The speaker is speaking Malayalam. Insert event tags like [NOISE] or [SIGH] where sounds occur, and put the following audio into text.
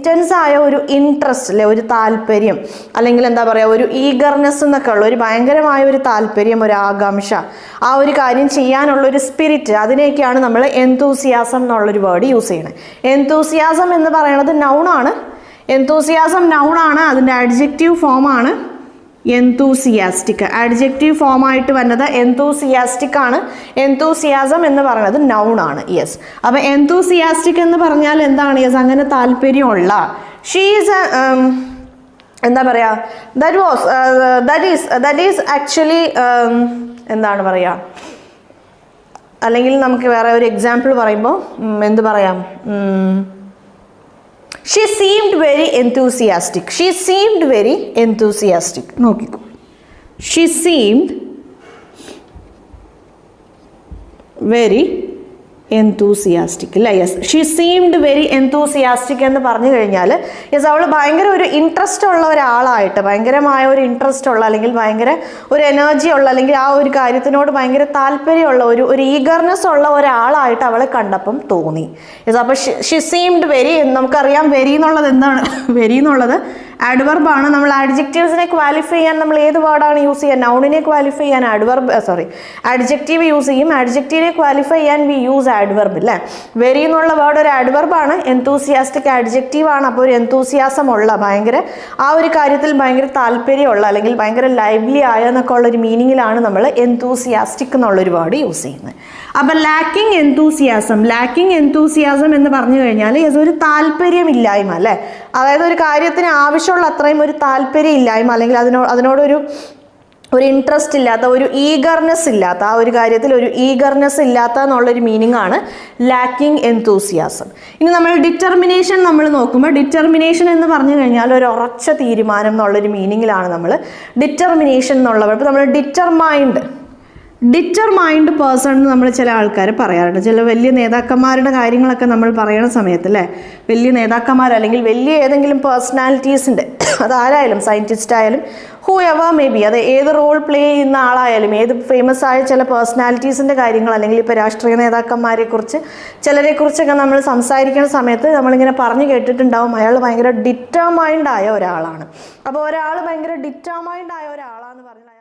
ഇന്റൻസ് ആയ ഒരു ഇൻട്രസ്റ്റ് അല്ലെ ഒരു താല്പര്യം അല്ലെങ്കിൽ എന്താ പറയുക ഒരു ഈഗർനെസ് എന്നൊക്കെ ഉള്ള ഒരു ഭയങ്കരമായ ഒരു താല്പര്യം ഒരു ആകാംക്ഷ ആ ഒരു കാര്യം ചെയ്യാനുള്ള ഒരു സ്പിരിറ്റ് അതിനെയൊക്കെയാണ് നമ്മൾ എന്തൂസിയാസം എന്നുള്ളൊരു വേർഡ് യൂസ് ചെയ്യുന്നത് എന്തൂസിയാസം എന്ന് പറയുന്നത് നൗണാണ് എന്തൂസിയാസം നൗണാണ് അതിന്റെ അഡ്ജക്റ്റീവ് ഫോമാണ് എന്തൂസിയാസ്റ്റിക് അഡ്ജക്റ്റീവ് ഫോമായിട്ട് വരുന്നത് എന്തൂസിയാസ്റ്റിക് ആണ്. എന്തൂസിയാസം എന്ന് പറയുന്നത് നൗൺ ആണ്. യെസ് അപ്പോൾ എന്തൂസിയാസ്റ്റിക് എന്ന് പറഞ്ഞാൽ എന്താണ്? യെസ് അങ്ങനെ താല്പര്യമുള്ള. ഷീസ് എന്താ പറയാ? That was that is that is actually എന്താണ് പറയാ? അല്ലെങ്കിൽ നമുക്ക് വേറെ ഒരു എക്സാമ്പിൾ പറയുമ്പോൾ എന്ത് പറയാം? She seemed very enthusiastic she seemed very enthusiastic നോക്കിക്കോ ഷീ സീംഡ് വെരി എന്തൂസിയാസ്റ്റിക് അല്ലേ? Yes she seemed very enthusiastic എന്ന് പറഞ്ഞു കഴിഞ്ഞാൽ യെസ് അവൾ ഭയങ്കര ഒരു ഇൻട്രസ്റ്റ് ഉള്ള ഒരാളായിട്ട് ഭയങ്കരമായ ഒരു ഇൻട്രസ്റ്റ് ഉള്ള അല്ലെങ്കിൽ ഭയങ്കര ഒരു എനർജി ഉള്ള അല്ലെങ്കിൽ ആ ഒരു കാര്യത്തിനോട് ഭയങ്കര താല്പര്യമുള്ള ഒരു ഒരു ഈഗർനെസ് ഉള്ള ഒരാളായിട്ട് അവളെ കണ്ടപ്പം തോന്നി. യെസ് അപ്പോൾ ഷി സീംഡ് വെരി നമുക്കറിയാം വെരി എന്നുള്ളത് എന്താണ്? [LAUGHS] വെരി എന്നുള്ളത് ആഡ്വർബാണ് നമ്മൾ ആഡ്ജക്റ്റീവ്സിനെ ക്വാലിഫൈ ചെയ്യാൻ നമ്മൾ ഏത് വേർഡാണ് യൂസ് ചെയ്യുക? നൗണിനെ ക്വാലിഫൈ ചെയ്യാൻ ആഡ്വർബ് സോറി ആഡ്ജക്റ്റീവ് യൂസ് ചെയ്യും. ആഡ്ജക്റ്റീവിനെ ക്വാലിഫൈ ചെയ്യാൻ വി യൂസ് ആഡ്വർബ് അല്ലേ വെരി എന്നുള്ള വേർഡ് ഒരു ആഡ്വർബാണ് എന്തൂസിയാസ്റ്റിക് അഡ്ജക്റ്റീവ് ആണ്. അപ്പോൾ ഒരു എന്തൂസിയാസം ഉള്ള ഭയങ്കര ആ ഒരു കാര്യത്തിൽ ഭയങ്കര താല്പര്യമുള്ള അല്ലെങ്കിൽ ഭയങ്കര ലൈവ്ലി ആയ എന്നൊക്കെ ഉള്ള ഒരു മീനിങ്ങിലാണ് നമ്മൾ എന്തൂസിയാസ്റ്റിക് എന്നുള്ളൊരു വേർഡ് യൂസ് ചെയ്യുന്നത്. അപ്പം ലാക്കിംഗ് എന്തൂസിയാസം ലാക്കിംഗ് എന്തൂസിയാസം എന്ന് പറഞ്ഞു കഴിഞ്ഞാൽ ഇതൊരു താല്പര്യമില്ലായ്മ അല്ലേ അതായത് ഒരു കാര്യത്തിന് ആവശ്യമുള്ള അത്രയും ഒരു താല്പര്യം ഇല്ലായ്മ അല്ലെങ്കിൽ അതിനോട് അതിനോടൊരു ഒരു ഇൻട്രസ്റ്റ് ഇല്ലാത്ത ഒരു ഈഗർനെസ് ഇല്ലാത്ത ആ ഒരു കാര്യത്തിൽ ഒരു ഈഗർനെസ് ഇല്ലാത്ത എന്നുള്ളൊരു മീനിങ് ആണ് ലാക്കിംഗ് എന്തൂസിയാസം ഇനി നമ്മൾ ഡിറ്റർമിനേഷൻ നമ്മൾ നോക്കുമ്പോൾ ഡിറ്റർമിനേഷൻ എന്ന് പറഞ്ഞു കഴിഞ്ഞാൽ ഒരു ഉറച്ച തീരുമാനം എന്നുള്ളൊരു മീനിങ്ങിലാണ് നമ്മൾ ഡിറ്റർമിനേഷൻ എന്നുള്ളവർ ഇപ്പോൾ നമ്മൾ ഡിറ്റർമൈൻഡ് ഡിറ്റർമൈൻഡ് പേഴ്സൺ എന്ന് നമ്മൾ ചില ആൾക്കാർ പറയാറുണ്ട്. ചില വലിയ നേതാക്കന്മാരുടെ കാര്യങ്ങളൊക്കെ നമ്മൾ പറയുന്ന സമയത്ത് അല്ലേ? വലിയ നേതാക്കന്മാർ അല്ലെങ്കിൽ വലിയ ഏതെങ്കിലും പേഴ്സണാലിറ്റീസിന്റെ അതാരായാലും സയന്റിസ്റ്റ് ആയാലും ഹൂ എവർ മേ ബി അത് ഏത് റോൾ പ്ലേ ചെയ്യുന്ന ആളായാലും ഏത് ഫേമസ് ആയ ചില പേഴ്സണാലിറ്റീസിന്റെ കാര്യങ്ങൾ അല്ലെങ്കിൽ ഇപ്പോൾ രാഷ്ട്രീയ നേതാക്കന്മാരെ കുറിച്ച് ചിലരെ കുറിച്ചൊക്കെ നമ്മൾ സംസാരിക്കുന്ന സമയത്ത് നമ്മളിങ്ങനെ പറഞ്ഞു കേട്ടിട്ടുണ്ടാവും. അയാൾ ഭയങ്കര ഡിറ്റർമൈൻഡ് ആയ ഒരാളാണ്. അപ്പോൾ ഒരാൾ ഭയങ്കര ഡിറ്റർമൈൻഡ് ആയ ഒരാളാണെന്ന് പറഞ്ഞാൽ